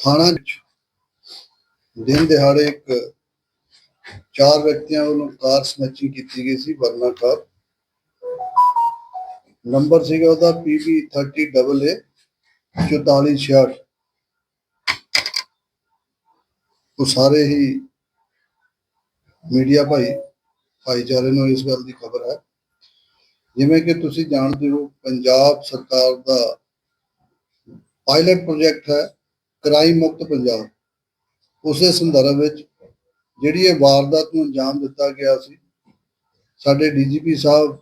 ਥਾਣਾ ਵਿੱਚ ਦਿਨ ਦਿਹਾੜੇ ਇੱਕ ਚਾਰ ਵਿਅਕਤੀਆਂ ਵੱਲੋਂ ਕਾਰ ਸਨੈਚਿੰਗ ਕੀਤੀ ਗਈ ਸੀ, ਵਰਨਾ ਕਾਰ। ਨੰਬਰ ਸੀਗਾ ਉਹਦਾ PB 30AA 4466 ਉਹ ਸਾਰੇ ਹੀ ਮੀਡੀਆ ਭਾਈ, ਭਾਈਚਾਰੇ ਨੂੰ ਇਸ ਗੱਲ ਦੀ ਖਬਰ ਹੈ। ਜਿਵੇਂ ਕਿ ਤੁਸੀਂ ਜਾਣਦੇ ਹੋ, ਪੰਜਾਬ ਸਰਕਾਰ ਦਾ ਪਾਇਲਟ ਪ੍ਰੋਜੈਕਟ ਹੈ। ਕ੍ਰਾਈਮ ਮੁਕਤ ਪੰਜਾਬ। ਉਸੇ ਸੰਦਰਭ ਵਿੱਚ ਜਿਹੜੀ ਇਹ ਵਾਰਦਾਤ ਨੂੰ ਅੰਜਾਮ ਦਿੱਤਾ ਗਿਆ ਸੀ, ਸਾਡੇ ਡੀਜੀਪੀ ਸਾਹਿਬ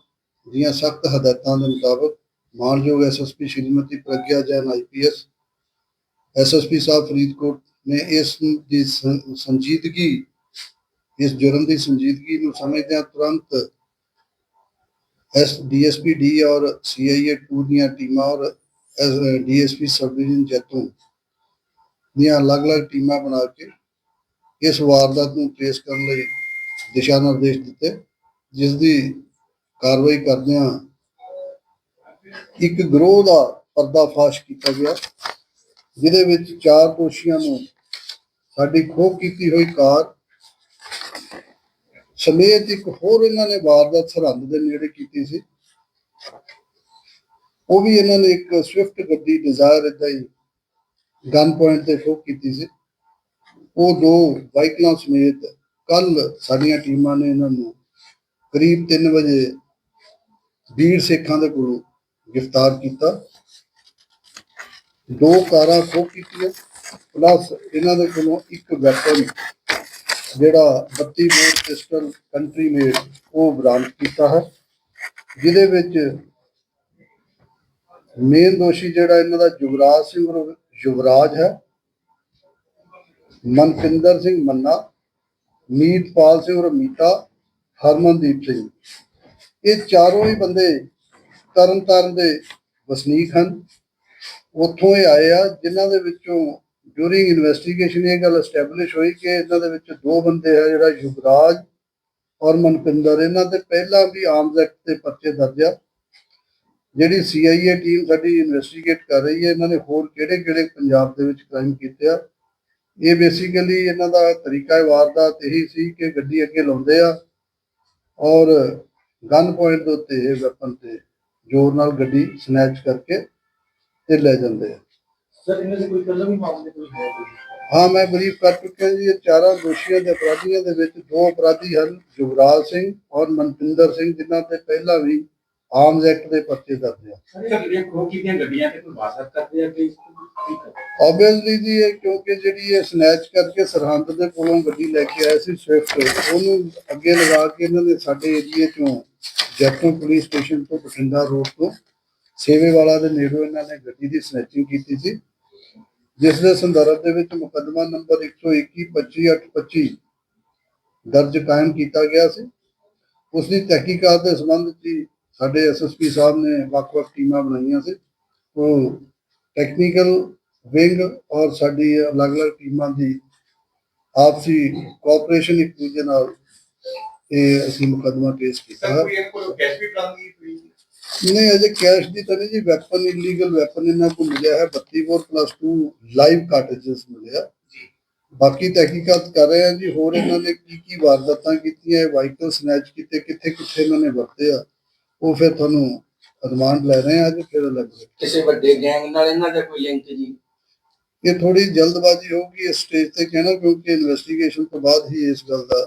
ਦੀਆਂ ਸਖਤ ਹਦਾਇਤਾਂ ਦੇ ਮੁਤਾਬਕ ਮਾਨਯੋਗ SSP Shrimati Pragya Jain IPS SSP ਸਾਹਿਬ ਫਰੀਦਕੋਟ ਨੇ ਇਸ ਦੀ ਸੰਜੀਦਗੀ, ਇਸ ਜੁਰਮ ਦੀ ਸੰਜੀਦਗੀ ਨੂੰ ਸਮਝਦਿਆਂ ਤੁਰੰਤ ਐਸ ਡੀਐਸਪੀ ਡੀ ਔਰ ਸੀਆਈਏ 2 ਦੀਆਂ ਟੀਮਾਂ ਔਰ ਡੀਐਸਪੀ ਸਬ ਡਿਵੀਜ਼ਨ ਜੈਤੋਂ ਦੀਆਂ ਅਲੱਗ-ਅਲੱਗ ਟੀਮਾਂ ਬਣਾ ਕੇ ਇਸ ਵਾਰਦਾਤ ਨੂੰ ਟ੍ਰੇਸ ਕਰਨ ਲਈ ਦਿਸ਼ਾ ਨਿਰਦੇਸ਼ ਦਿੱਤੇ, ਜਿਸ ਦੀ ਕਾਰਵਾਈ ਕਰਦਿਆਂ ਇੱਕ ਗਰੋਹ ਦਾ ਪਰਦਾਫਾਸ਼ ਕੀਤਾ ਗਿਆ, ਜਿਹਦੇ ਵਿੱਚ ਚਾਰ ਦੋਸ਼ੀਆਂ ਨੂੰ ਸਾਡੀ ਖੋਹ ਕੀਤੀ ਹੋਈ ਕਾਰ ਸਮੇਤ ਇੱਕ ਹੋਰ ਇਹਨਾਂ ਨੇ ਵਾਰਦਾਤ ਸਰਹੰਦ ਦੇ ਨੇੜੇ ਕੀਤੀ ਸੀ। ਉਹ ਵੀ ਇਹਨਾਂ ਨੇ ਇੱਕ ਸਵਿਫਟ ਗੱਡੀ ਡਿਜ਼ਾਇਰ ਇਦਾਂ ਹੀ ਗਨ ਪੁਆਇੰਟ ਤੇ ਖੋਹ ਕੀਤੀ ਸੀ। ਉਹ ਦੋ ਵਾਹੀਕਲਾਂ ਸਮੇਤ ਕੱਲ ਸਾਡੀਆਂ ਟੀਮਾਂ ਨੇ ਇਹਨਾਂ ਨੂੰ ਕਰੀਬ 3 ਵਜੇ ਵੀਰ ਸੇਖਾਂ ਦੇ ਕੋਲੋਂ ਗ੍ਰਿਫਤਾਰ ਕੀਤਾ। ਦੋ ਕਾਰਾਂ ਖੋਹ ਕੀਤੀਆਂ ਪਲੱਸ ਇਹਨਾਂ ਦੇ ਕੋਲੋਂ ਇੱਕ ਵੈਪਨ ਜਿਹੜਾ 32 ਬੋਰ ਪਿਸਟਲ ਕੰਟਰੀ ਮੇਡ ਉਹ ਬਰਾਮਦ ਕੀਤਾ ਹੈ, ਜਿਹਦੇ ਵਿੱਚ ਮੇਨ ਦੋਸ਼ੀ ਜਿਹੜਾ ਇਹਨਾਂ ਦਾ ਜੁਗਰਾਜ ਸਿੰਘ ਯੁਵਰਾਜ ਹੈ। ਮਨਪਿੰਦਰ ਸਿੰਘ ਮੰਨਾ, ਮੀਤਪਾਲ ਸਿੰਘ ਔਰ ਮੀਤਾ ਹਰਮਨਦੀਪ ਸਿੰਘ। ਇਹ ਚਾਰੋਂ ਹੀ ਬੰਦੇ ਤਰਨਤਾਰਨ ਦੇ ਵਸਨੀਕ ਹਨ। ਉੱਥੋਂ ਇਹ ਆਏ ਆ, ਜਿਨ੍ਹਾਂ ਦੇ ਵਿੱਚੋਂ ਡੂਰਿੰਗ ਇਨਵੈਸਟੀਗੇਸ਼ਨ ਇਹ ਗੱਲ ਐਸਟੈਬਲਿਸ਼ ਹੋਈ ਕਿ ਇਹਨਾਂ ਦੇ ਵਿੱਚ ਦੋ ਬੰਦੇ ਆ, ਜਿਹੜਾ ਯੁਵਰਾਜ ਔਰ ਮਨਪਿੰਦਰ। ਇਹਨਾਂ ਤੇ ਪਹਿਲਾਂ ਵੀ ਆਰਮਸ ਐਕਟ ਤੇ ਪਰਚੇ ਦਰਜ ਆ। ਜਿਹੜੀ ਸੀਆਈਏ ਟੀਮ ਸਾਡੀ ਇਨਵੈਸਟੀਗੇਟ ਕਰ ਰਹੀ ਹੈ ਇਹਨਾਂ ਨੇ ਹੋਰ ਕਿਹੜੇ ਕਿਹੜੇ ਪੰਜਾਬ ਦੇ ਵਿੱਚ ਕ੍ਰਾਈਮ ਕੀਤੇ ਆ। ਇਹ ਬੇਸਿਕਲੀ ਇਹਨਾਂ ਦਾ ਤਰੀਕਾ ਵਾਰਦਾਤ ਇਹੀ ਸੀ ਕਿ ਗੱਡੀ ਅੱਗੇ ਲਾਉਂਦੇ ਆ ਔਰ ਗਨ ਪੁਆਇੰਟ ਦੇ ਉੱਤੇ ਇਹ ਵੈਪਨ ਤੇ ਜ਼ੋਰ ਨਾਲ ਗੱਡੀ ਸਨੈਚ ਕਰਕੇ ਤੇ ਲੈ ਜਾਂਦੇ ਆ। ਸਰ ਇਹਨਾਂ ਦੇ ਕੋਈ ਪਹਿਲਾਂ ਵੀ ਮਾਮਲੇ ਕੋਈ ਹੈ ਮੈਂ ਬਰੀਫ ਕਰ ਚੁੱਕਿਆ ਜੀ ਇਹ ਚਾਰਾਂ ਦੋਸ਼ੀਆਂ ਦੇ ਅਪਰਾਧੀਆਂ ਦੇ ਵਿੱਚ ਦੋ ਅਪਰਾਧੀ ਹਨ ਯੁਵਰਾਜ ਸਿੰਘ ਔਰ ਮਨਪਿੰਦਰ ਸਿੰਘ ਜਿਨ੍ਹਾਂ ਤੇ ਪਹਿਲਾਂ ਵੀ ਆਰਮਸ ਐਕਟ ਦੇ ਪਰਚੇ ਤੇ ਕਰਦੇ ਆ ਆਬਵੀਅਸਲੀ ਜੀ ਇਹ ਕਿਉਂਕਿ ਜਿਹੜੀ ਇਹ ਸਨੈਚ ਕਰਕੇ ਸਰਹੰਦ ਦੇ ਕੋਲੋਂ ਗੱਡੀ ਲੈ ਕੇ ਆਏ ਸੀ ਸਵਿਫਟ ਉਹਨੂੰ ਅੱਗੇ ਲਗਾ ਕੇ ਇਹਨਾਂ ਨੇ ਸਾਡੇ ਏਰੀਏ ਚੋਂ ਜੈਤੋਂ ਪੁਲਿਸ ਸਟੇਸ਼ਨ ਤੋਂ ਬਠਿੰਡਾ ਰੋਡ ਤੋਂ ਸੇਵੇ ਵਾਲਾ ਦੇ ਨੇੜੋਂ ਇਹਨਾਂ ਨੇ ਗੱਡੀ ਦੀ ਸਨੈਚਿੰਗ ਕੀਤੀ ਸੀ। ਜਿਸ ਦੇ ਸੰਦਰਭ ਦੇ ਵਿੱਚ ਮੁਕੱਦਮਾ ਨੰਬਰ 121 25825 ਦਰਜ ਕਾਇਮ ਕੀਤਾ ਗਿਆ ਸੀ। ਉਸ ਦੀ ਤਹਿਕੀਕਾਤ ਦੇ ਸੰਬੰਧ ਵਿੱਚ ਸਾਡੇ ਐਸਐਸਪੀ ਸਾਹਿਬ ਨੇ ਵੱਖ-ਵੱਖ ਟੀਮਾਂ ਬਣਾਈਆਂ ਸੀ। ਉਹ ਟੈਕਨੀਕਲ ਵਿੰਗ ਔਰ ਸਾਡੀ ਅਲੱਗ-ਅਲੱਗ ਟੀਮਾਂ ਦੀ ਆਪਸੀ ਕੋਆਪਰੇਸ਼ਨ ਇੱਕ ਦੂਜੇ ਨਾਲ ਇਹ ਅਸੀਂ ਮੁਕੱਦਮਾ ਕੇਸ ਕੀਤਾ। ਕੋਈ ਕੋਲ ਕੈਸ਼ ਵੀ ਬਰਾਮਦ ਹੋਈ ਨਹੀਂ ਅਜੇ ਕੈਸ਼ ਦੀ ਤਾਂ ਨਹੀਂ ਜੀ ਵੈਪਨ ਇਲੀਗਲ ਵੈਪਨ ਇਹਨਾਂ ਕੋਲ ਮਿਲਿਆ ਹੈ। 32 ਬੋਰ ਪਲੱਸ 2 ਲਾਈਵ ਕਾਰਟੇਜਸ ਮਿਲਿਆ। ਜੀ। ਬਾਕੀ ਤਹਿਕੀਕਾਤ ਕਰ ਰਹੇ ਹਾਂ ਜੀ ਹੋਰ ਇਹਨਾਂ ਨੇ ਕੀ ਕੀ ਵਾਰਦਾਤਾਂ ਕੀਤੀਆਂ ਇਹ ਵਾਹੀਕਲ ਸਨੈਚ ਕੀਤੇ ਕਿੱਥੇ ਕਿੱਥੇ ਇਹਨਾਂ ਨੇ ਵਰਤੇ ਆ। ਉਹ ਫਿਰ ਤੁਹਾਨੂੰ ਰਿਮਾਂਡ ਲੈ ਰਹੇ ਆ ਅੱਜ ਫਿਰ ਅਲੱਗ ਕਿਸੇ ਵੱਡੇ ਗੈਂਗ ਨਾਲ ਇਹਨਾਂ ਦਾ ਕੋਈ ਲਿੰਕ ਜੀ? ਇਹ ਥੋੜੀ ਜਲਦਬਾਜ਼ੀ ਹੋਊਗੀ ਇਸ ਸਟੇਜ ਤੇ ਕਹਿਣਾ ਕਿਉਂਕਿ ਇਨਵੈਸਟੀਗੇਸ਼ਨ ਤੋਂ ਬਾਅਦ ਹੀ ਇਸ ਗੱਲ ਦਾ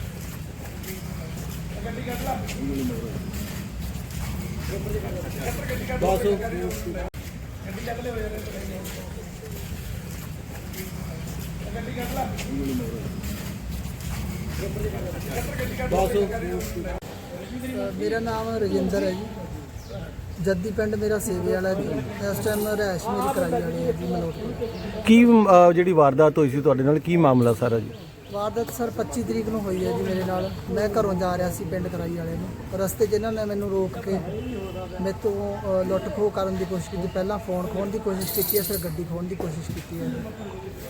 ਮੇਰਾ ਨਾਮ ਰਜਿੰਦਰ ਹੈ ਜੀ। ਜੱਦੀ ਪਿੰਡ ਮੇਰਾ ਸੇਵੇ ਵਾਲਾ ਜੀ। ਇਸ ਟਾਈਮ ਰਹਿਸ਼ ਮੇਰੀ ਕਰਾਈ ਵਾਲੀ ਹੈ ਜੀ ਮਲੋਟ ਕੀ ਅਹ, ਜਿਹੜੀ ਵਾਰਦਾਤ ਹੋਈ ਸੀ ਤੁਹਾਡੇ ਨਾਲ ਕੀ ਮਾਮਲਾ ਸਾਰਾ ਜੀ? ਵਾਰਦਾਤ ਸਰ 25 ਤਰੀਕ ਨੂੰ ਹੋਈ ਹੈ ਜੀ ਮੇਰੇ ਨਾਲ। ਮੈਂ ਘਰੋਂ ਜਾ ਰਿਹਾ ਸੀ ਪਿੰਡ ਕਰਾਈ ਵਾਲੇ ਨੂੰ। ਰਸਤੇ 'ਚ ਇਹਨਾਂ ਨੇ ਮੈਨੂੰ ਰੋਕ ਕੇ ਮੇਰੇ ਤੋਂ ਅ, ਲੁੱਟ ਖੋਹ ਕਰਨ ਦੀ ਕੋਸ਼ਿਸ਼ ਕੀਤੀ। ਪਹਿਲਾਂ ਫੋਨ ਖੋਹਣ ਦੀ ਕੋਸ਼ਿਸ਼ ਕੀਤੀ ਹੈ ਫਿਰ ਗੱਡੀ ਖੋਹਣ ਦੀ ਕੋਸ਼ਿਸ਼ ਕੀਤੀ ਹੈ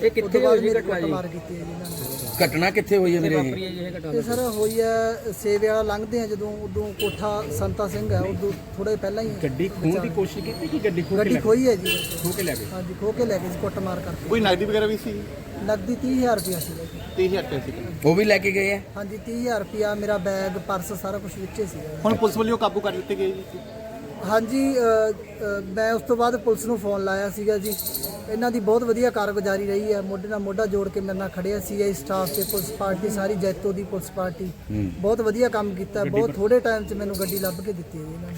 ਇਹ ਕਿੱਥੇ ਹੋਈ ਜੀ? ਮਾਰ ਕੀਤੀ ਹੈ ਜੀ ਇਹਨਾਂ ਨੇ। ਘਟਨਾ ਕਿੱਥੇ ਹੋਈ ਹੈ ਵੀਰੇ ਇਹ ਇਹ ਸਰ ਹੋਈ ਹੈ ਸੇਵੇ ਵਾਲਾ ਲੰਘਦੇ ਆ ਜਦੋਂ ਉਦੋਂ ਕੋਠਾ ਸੰਤਾ ਸਿੰਘ ਹੈ ਉਦੋਂ ਥੋੜਾ ਪਹਿਲਾਂ ਹੀ ਗੱਡੀ ਖੋਹਣ ਦੀ ਕੋਸ਼ਿਸ਼ ਕੀਤੀ ਕਿ ਗੱਡੀ ਖੋਹ ਗੱਡੀ ਖੋਈ ਹੈ ਜੀ। ਖੋ ਕੇ ਲੈ ਗਏ? ਹਾਂਜੀ ਖੋ ਕੇ ਲੈ ਗਏ ਸੀ ਕੁੱਟ ਮਾਰ ਕਰਕੇ। ਕੋਈ ਨਗਦੀ ਵਗੈਰਾ ਵੀ ਸੀ? ਨਕਦੀ 30000 ਰੁਪਇਆ ਜੀ 30000 ਰੁਪਏ ਸੀ। ਉਹ ਵੀ ਲੈ ਕੇ ਗਏ ਆ? ਹਾਂਜੀ 30000 ਰੁਪਇਆ ਮੇਰਾ ਬੈਗ ਪਰਸ ਸਾਰਾ ਕੁਝ ਵਿੱਚੇ ਸੀਗਾ ਹੁਣ ਪੁਲਿਸ ਵੱਲੋਂ ਕਾਬੂ ਕਰ ਲਿੱਤੇ ਗਏ ਜੀ? ਹਾਂਜੀ ਅ, ਅ, ਮੈਂ ਉਸ ਤੋਂ ਬਾਅਦ ਪੁਲਿਸ ਨੂੰ ਫੋਨ ਲਾਇਆ ਸੀਗਾ ਜੀ। ਇਹਨਾਂ ਦੀ ਬਹੁਤ ਵਧੀਆ ਕਾਰਗੁਜ਼ਾਰੀ ਰਹੀ ਹੈ। ਮੋਢੇ ਨਾਲ ਮੋਢਾ ਜੋੜ ਕੇ ਮੇਰੇ ਨਾਲ ਖੜਿਆ ਸੀਆਈ ਸਟਾਫ ਤੇ ਪੁਲਿਸ ਪਾਰਟੀ ਸਾਰੀ ਜੈਤੋ ਦੀ ਪੁਲਿਸ ਪਾਰਟੀ। ਬਹੁਤ ਵਧੀਆ ਕੰਮ ਕੀਤਾ। ਬਹੁਤ ਥੋੜੇ ਟਾਈਮ 'ਚ ਮੈਨੂੰ ਗੱਡੀ ਲੱਭ ਕੇ ਦਿੱਤੀ ਹੈ ਜੀ ਇਹਨਾਂ ਨੇ।